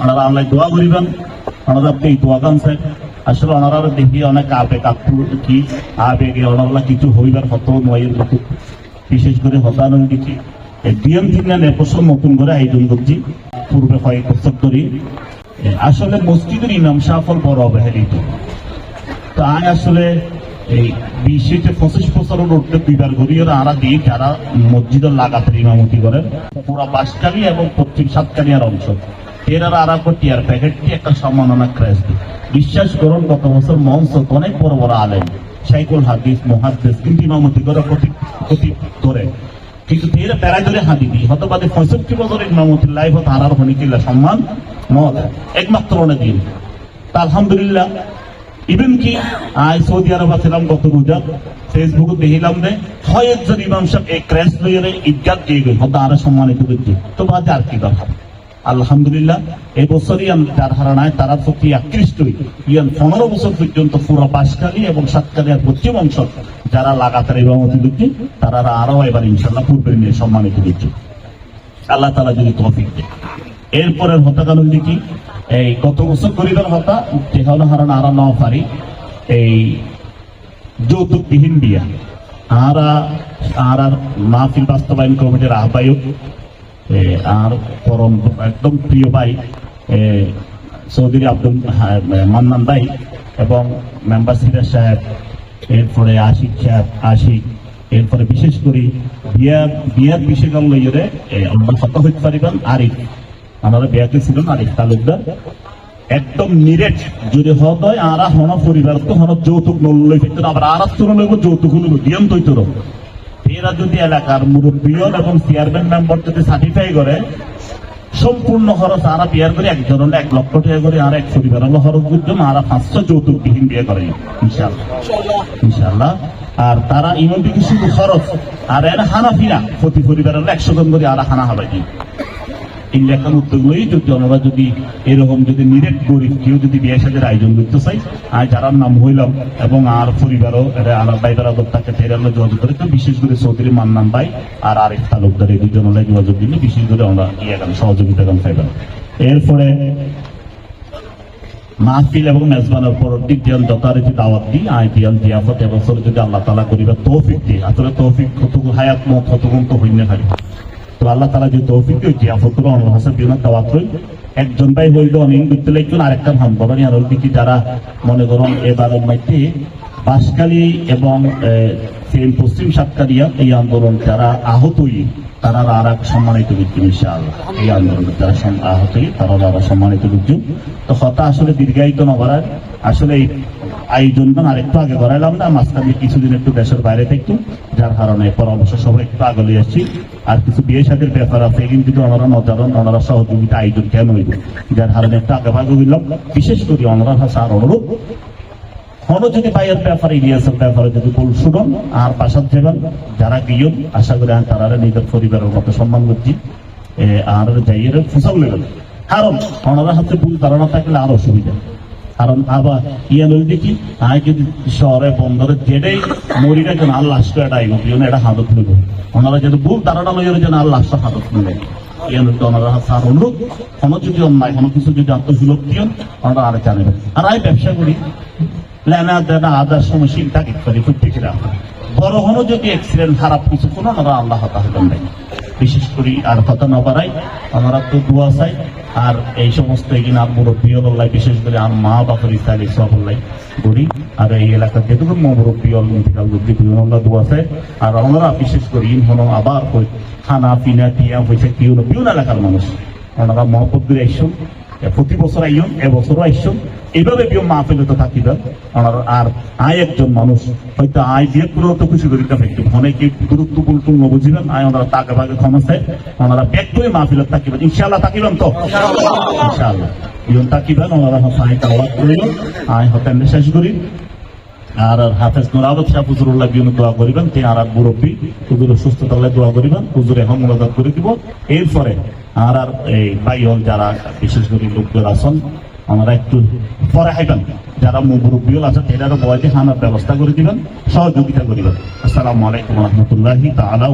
ওনারা আল্লাহ দোয়া করিবেন। ওনারা আপনি দোয়া আসলে ওনারা দেখি অনেক আবেগ কি? আবেগে ওনারা কিছু হইবার নয়ের বিশেষ করে হতানন কিছু ডিএম নেপোষণ নতুন করে আয়োজন করছি পূর্বে কয়েক বছর ধরে আসলে মসজিদের ইমাম সাফল বড় অবহেলিত তো আমি আসলে এই পঁচিশ উঠতে দিয়ে যারা মসজিদের লাগাতের ইমামতি করেন, পুরা এবং পশ্চিম অংশ। এরা প্যাকেটটি একটা সম্মাননা ক্রেস বিশ্বাস করুন, গত বছর মঞ্চ অনেক বড় বড় আলেন সাইকুল হাদিস মহাদিস কিন্তু ইমামতি করে ধরে কিন্তু এরা ধরে দিই বাদে পঁয়ষট্টি বছরের ইমামতির লাইফ তারার হনিকিল্লা সম্মান মত। একমাত্র অনেক দিন। আলহামদুলিল্লাহ ইভেন কি সৌদি আরব আছিলাম গত রোজা ফেসবুকে দেখিলাম যে কয়েকজন ইমাম সাহেব এই ক্র্যাশ লইয়ে ইজ্জাত দিয়ে গেল। হয়তো আরও সম্মানিত করছে তো বাদ আর কি দরকার আলহামদুলিল্লাহ, এই বছরই আমি যার হারানায় তারা প্রতি আকৃষ্ট হই। ইয়ান পনেরো বছর পর্যন্ত পুরো বাসকালী এবং সাতকালী আর পশ্চিম অংশ যারা লাগাতার ইমামতি দিচ্ছে তারা আরও এবার ইনশাল্লাহ পূর্বের নিয়ে সম্মানিত দিচ্ছে আল্লাহ তালা যদি তৌফিক দেয়। এরপরের হত্যাকাণ্ড কি? এই গত বছর গরিবের হত্যা? যে হলো হারান আরা ন পারি এই যৌতুকবিহীন বিয়া। আরা আর আর মাহফিল বাস্তবায়ন কমিটির আহ্বায়ক আর পরম একদম প্রিয় ভাই চৌধুরী আব্দুল মান্নান ভাই এবং মেম্বার সিরাজ সাহেব, এরপরে আশিক সাহেব, আশিক, এরপরে বিশেষ করে বিয়ার বিয়ার বিশেষ লইরে আমরা কত হইতে পারিবেন আরিফ। আমরা বিয়াকে ছিলেন আরিফ তালুকদার। একদম নিরেট যদি হয় আরা হন পরিবার তো হন যৌতুক নলই ভিতরে আবার আর তুলন লইব যৌতুক হইব দিয়াম তৈতর এরা যদি এলাকার মুরব্বীয়ন এবং চেয়ারম্যান মেম্বার যদি সার্টিফাই করে সম্পূর্ণ খরচ আরা বিয়ার করে একজনের এক লক্ষ টাকা করে আর এক পরিবার হলো খরচ বুঝছ আরা পাঁচশো যৌতুক বিহীন বিয়ে করে। ইনশাল্লাহ ইনশাল্লাহ আর তারা ইমন শুধু খরচ আর এরা হানা ফিরা প্রতি পরিবার হলো একশো জন করে আর হানা হবে এই লেখার যদি ওনারা যদি এরকম যদি নিরেট গরিব কেউ যদি বিয়ে সাজের আয়োজন করতে চাই আর যারা নাম হইলাম এবং আর পরিবারও যোগাযোগ করে বিশেষ করে চৌধুরী মান্নান ভাই আর আরেক তালুকদার এই যোগাযোগ দিলে বিশেষ করে আমরা ইয়ে সহযোগিতা পাইবেন এরপরে মাহফিল এবং মেজবানের যথারীতি দাওয়াত দিই আই দিয়ান জিয়াফত এবছর যদি আল্লাহ তালা করিবা তৌফিক দিই আসলে তৌফিক কতটুকু হায়াত মত কতগুণ তো হইনে পারি। তো আল্লাহ তালা যে তৌফিক জিয়াফত করে অন্য ভাষা দিন দাওয়াত একজন ভাই হইল অনেক করতে লাগবেন আরেকটা ভান বাবানি আর দিকে যারা মনে করুন এবারের মধ্যে বাসকালী এবং পশ্চিম সাতকালিয়া এই আন্দোলন যারা আহত হই তারা আর এক সম্মানিত ব্যক্তি ইনশাআল্লাহ। এই আন্দোলনে যারা আহত হই তারা আরও সম্মানিত ব্যক্তি। তো কথা আসলে দীর্ঘায়িত না আসলে এই আয়োজনটা আর একটু আগে করাইলাম না, মাঝখানে কিছুদিন একটু দেশের বাইরে থাকতো যার কারণে পরামর্শ সবাই একটু আগে আসছি। আর কিছু বিয়ে সাথের ব্যাপার আছে কিন্তু ওনারা নজারন ওনারা সহযোগিতা আয়োজন কেন হইব? যার কারণে একটু আগে ভাগে হইলাম। বিশেষ করে ওনারা ভাষা আর অনুরোধ হনো যদি বাইয়ের ব্যাপারে, ইলিয়াসের ব্যাপারে যদি আর পাশার যাবেন, যারা গিয়েও আশা করি তারা নিজের পরিবারের মতো সম্মান করছি আর যাইয়ের নেবেন কারণ ওনারা হাতে ভুল ধারণা থাকলে আর অসুবিধা কারণ আবার ইয়া লই দেখি যদি শহরে বন্দরে যেটাই মরিটা যেন আর এটা আইব যেন এটা হাতত লইব ওনারা যেন ভুল ধারণা লইয়ের যেন আর হাতত লইবে ইয়া লইতে ওনারা স্যার অনুরোধ, কোনো যদি অন্যায়, কোনো কিছু যদি আত্মসুলভ দিও, ওনারা আর আর আমি ব্যবসা করি। লেনা দেনা, আদার সময় চিন্তা করি প্রত্যেকের বড় হনো যদি অ্যাক্সিডেন্ট খারাপ কিছু, কোনো আমরা আল্লাহ তাহলে বিশেষ করে আর কথা না বাড়াই আমরা তো দোয়া চাই। আর এই সমস্ত আর মুরব্বী হল্লাই বিশেষ করে আর মা বাপুর সব হল্লাই করি। আর এই এলাকার যেটুকু মুরব্বী হল ইন্তিকাল বুদ্ধি দোয়া চাই আর ওনারা বিশেষ করে ইন হন আবার খানা, পিনা টিয়া পয়সা কিউ না বিভিন্ন এলাকার মানুষ। ওনারা মহব্বত আইসুন প্রতি বছর আইন এবছরও আইসুন এইভাবে বিয়ে মা পেলে তো থাকিবেন ওনার আর আয় একজন মানুষ হয়তো আয় বিয়ে করে তো খুশি করিতে পারতো অনেকে গুরুত্বপূর্ণ বুঝিবেন আয় ওনারা তাকে ভাগে ক্ষমা চাই ওনারা ব্যাগ করে থাকিবেন। ইনশাল্লাহ থাকিবেন তো? ইনশাল্লাহ ইয়ন থাকিবেন ওনারা আয় দাওয়াত করিল আয় শেষ করি। আর হাফেজ নুরাবত শাহ হুজুরুল্লাহ দোয়া করিবেন। তিনি আর আর মুরব্বী। হুজুরের সুস্থতা দোয়া করিবেন। হুজুর এখন মোনাজাত করে দিব। এরপরে আর আর এই বাইল যারা বিশেষ করে লোকগুলো আছেন আমরা একটু পরে হাইবেন যারা মুরব্বীল আছে তাদেরও বয়সে খানার ব্যবস্থা করে দিবেন, সহযোগিতা করিবেন আসসালামু আলাইকুম রহমতুল্লাহি তালা